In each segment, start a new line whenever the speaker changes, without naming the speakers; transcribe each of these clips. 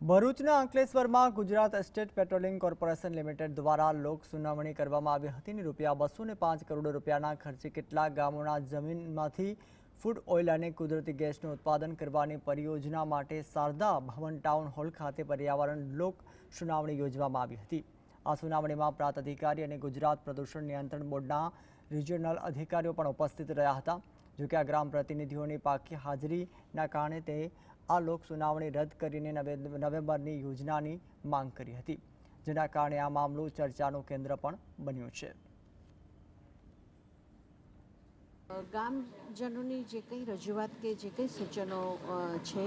ભરૂચના અંકલેશ્વરમાં Gujarat state petroleum corporation limited દ્વારા લોક સુનાવણી કરવામાં આવી હતી અને રૂપિયા બસો ને પાંચ કરોડ રૂપિયાના ખર્ચે કેટલાક ગામોના જમીનમાંથી ફૂડ ઓઇલ અને કુદરતી ગેસનું ઉત્પાદન કરવાની પરિયોજના માટે શારદા ભવન ટાઉન હોલ ખાતે પર્યાવરણ લોક સુનાવણી યોજવામાં આવી હતી. આ સુનાવણીમાં પ્રાંત અધિકારી અને ગુજરાત પ્રદૂષણ નિયંત્રણ બોર્ડના રિજિયોનલ અધિકારીઓ પણ ઉપસ્થિત રહ્યા હતા. જોકે આ ગ્રામ પ્રતિનિધિઓની પાકી હાજરીના કારણે તે આ લોક સુનાવણી રદ કરીને નવે- નવેમ્બરની યોજનાની માંગ કરી હતી, જેના કારણે આ મામલો ચર્ચાનું કેન્દ્ર પણ બન્યું છે.
ગામજનોની જે કંઈ રજૂઆત કે જે કંઈ સૂચનો છે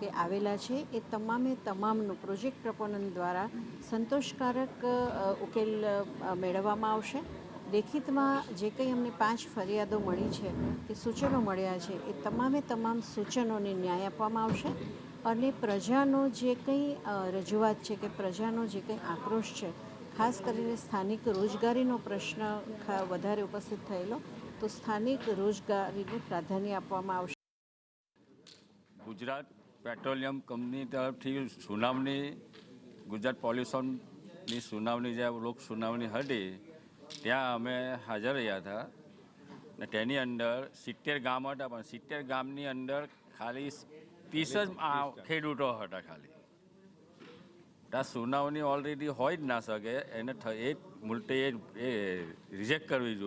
તે આવેલા છે, એ તમામે તમામનું પ્રોજેક્ટ પ્રપોનન્ટ દ્વારા સંતોષકારક ઉકેલ મેળવવામાં આવશે. લેખિતમાં જે કંઈ અમને પાંચ ફરિયાદો મળી છે, કે સૂચનો મળ્યા છે, એ તમામે તમામ સૂચનોને ન્યાય આપવામાં આવશે અને પ્રજાનો જે કંઈ રજૂઆત છે કે પ્રજાનો જે કંઈ આક્રોશ છે, ખાસ કરીને સ્થાનિક રોજગારીનો પ્રશ્ન વધારે ઉપસ્થિત થયેલો, તો સ્થાનિક રોજગારીને પ્રાધાન્ય આપવામાં આવશે.
ગુજરાત પેટ્રોલિયમ કંપની તરફથી સુનાવણી, ગુજરાત પોલ્યુશનની સુનાવણી, જે લોક સુનાવણી હતી ત્યાં અમે હાજર રહ્યા હતા. ને તેની અંદર સિત્તેર ગામ હતા, પણ સિત્તેર ગામની અંદર ખાલી ત્રીસ જ ખેડૂતો હતા ખાલી. ત્યાં સુનાવણી ઓલરેડી હોય જ ના શકે, એને એ મુલતે એ રિજેક્ટ કરવી જોઈએ.